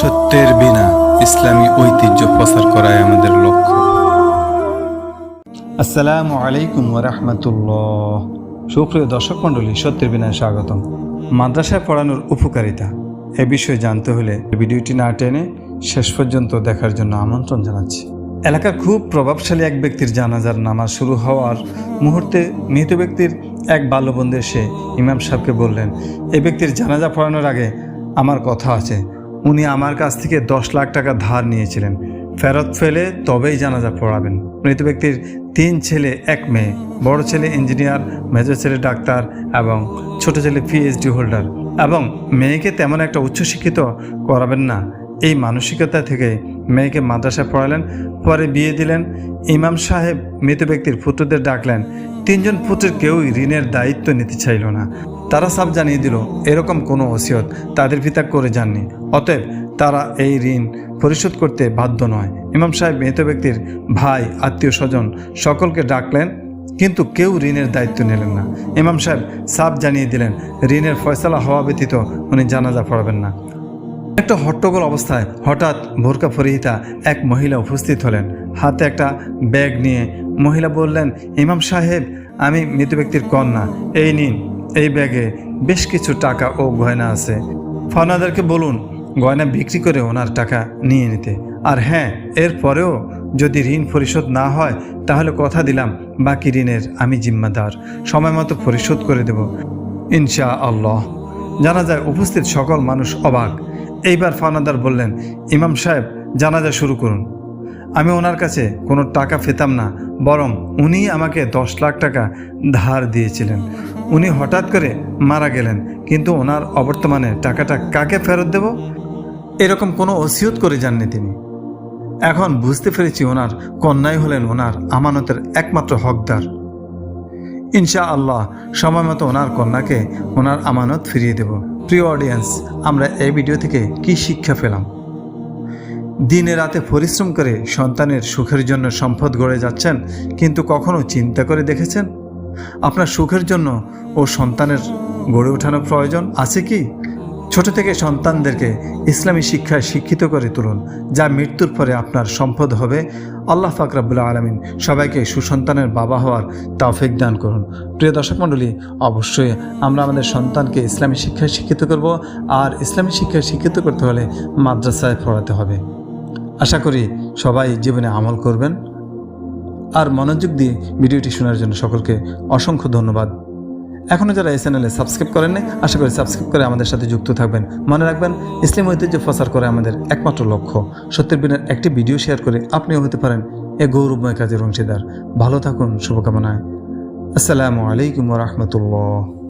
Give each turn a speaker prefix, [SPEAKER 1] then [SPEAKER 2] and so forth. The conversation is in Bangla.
[SPEAKER 1] সত্যের বিনা ইসলামী ঐতিহ্য প্রচার করাই আমাদের লক্ষ্য। আসসালামু আলাইকুম রহমতুল্লাহ। সুপ্রিয় দর্শক মণ্ডলী, সত্যের বিনায় স্বাগতম। মাদ্রাসায় পড়ানোর উপকারিতা এ বিষয়ে জানতে হলে ভিডিওটি না টেনে শেষ পর্যন্ত দেখার জন্য আমন্ত্রণ জানাচ্ছি। এলাকার খুব প্রভাবশালী এক ব্যক্তির জানাজার নামাজ শুরু হওয়ার মুহূর্তে মৃত ব্যক্তির এক বাল্যবন্ধু এসে ইমাম সাহেবকে বললেন এই ব্যক্তির জানাজা পড়ানোর আগে আমার কথা আছে। উনি আমার কাছ থেকে দশ লাখ টাকা ধার নিয়েছিলেন। ফেরত ফেলে তবেই জানাজা পড়াবেন। মৃত ব্যক্তির তিন ছেলে, এক মেয়ে, বড় ছেলে ইঞ্জিনিয়ার, মেজর ছেলে ডাক্তার এবং ছোট ছেলে পিএইচডি হোল্ডার। এবং মেয়েকে তেমন একটা উচ্চশিক্ষিত করাবেন না। এই মানসিকতা থেকে মেয়েকে মাদ্রাসায় পড়ালেন। পরে বিয়ে দিলেন। ইমাম সাহেব মৃত ব্যক্তির পুত্রদের ডাকলেন। তিনজন পুত্রের কেউই ঋণের দায়িত্ব নিতে চাইল না। তারা সব জানিয়ে দিল, এরকম কোনো ওসিয়ত তাদের পিতা করে যাননি। অতএব তারা এই ঋণ পরিশোধ করতে বাধ্য নয়। ইমাম সাহেব মৃত ব্যক্তির ভাই, আত্মীয় স্বজন সকলকে ডাকলেন, কিন্তু কেউ ঋণের দায়িত্ব নিলেন না। ইমাম সাহেব সাফ জানিয়ে দিলেন, ঋণের ফয়সলা হওয়া ব্যতীত উনি জানাজা পড়াবেন না। একটা হট্টগোল অবস্থায় হঠাৎ বোরকা পরিহিতা এক মহিলা উপস্থিত হলেন। হাতে একটা ব্যাগ নিয়ে মহিলা বললেন, ইমাম সাহেব, আমি মৃত ব্যক্তির কন্যা, এই নিন। এই ব্যাগে বেশ কিছু টাকা ও গয়না আছে। ফানাদারকে বলুন, গয়না বিক্রি করে ওনার টাকা নিয়ে নিতে। আর হ্যাঁ এর পরেও যদি ঋণ পরিশোধ না হয়, তাহলে কথা দিলাম, বাকি ঋণের আমি জিম্মাদার। সময় মতো পরিশোধ করে দেব। ইনশা আল্লাহ জানা যায় উপস্থিত সকল মানুষ অবাক। এইবার ফানাদার বললেন, ইমাম সাহেব, জানাজা শুরু করুন। আমি ওনার কাছে কোনো টাকা পেতাম না, বরং উনি আমাকে দশ লাখ টাকা ধার দিয়েছিলেন। উনি হঠাৎ করে মারা গেলেন, কিন্তু ওনার অবর্তমানে টাকাটা কাকে ফেরত দেব? এরকম কোনো ওসিয়ত করে যাননি তিনি। এখন বুঝতে পেরেছি ওনার কন্যাই হলেন ওনার আমানতের একমাত্র হকদার। ইনশা আল্লাহ সময় মতো ওনার কন্যাকে ওনার আমানত ফিরিয়ে দেব। প্রিয় অডিয়েন্স আমরা এই ভিডিও থেকে কি শিক্ষা পেলাম? দিনে রাতে পরিশ্রম করে সন্তানের সুখের জন্য সম্পদ গড়ে যাচ্ছেন, কিন্তু কখনো চিন্তা করে দেখেছেন? আপনার সুখের জন্য ও সন্তানের গড়ে ওঠানো প্রয়োজন আছে কি? ছোট থেকে সন্তানদেরকে ইসলামী শিক্ষায় শিক্ষিত করে তুলুন, যা মৃত্যুর পরে আপনার সম্পদ হবে। আল্লাহ ফাকরাবুল্লাহ আলমিন সবাইকে সুসন্তানের বাবা হওয়ার তাওফিক দান করুন। প্রিয় দর্শক মণ্ডলী, অবশ্যই আমরা আমাদের সন্তানকে ইসলামী শিক্ষায় শিক্ষিত করব, আর ইসলামী শিক্ষায় শিক্ষিত করতে হলে মাদ্রাসায় পড়াতে হবে। আশা করি সবাই জীবনে আমল করবেন। আর মনোযোগ দিয়ে ভিডিওটি শোনার জন্য সকলকে অসংখ্য ধন্যবাদ। এখনও যারা এই চ্যানেলে সাবস্ক্রাইব করেননি, আশা করি সাবস্ক্রাইব করে আমাদের সাথে যুক্ত থাকবেন। মনে রাখবেন, ইসলাম ঐতিহ্য প্রচার করে আমাদের একমাত্র লক্ষ্য। সত্যের বিনের একটি ভিডিও শেয়ার করে আপনিও হতে পারেন এ গৌরবময় কাজের অংশীদার। ভালো থাকুন, শুভকামনায়। আসসালামু আলাইকুম রহমতুল্লাহ।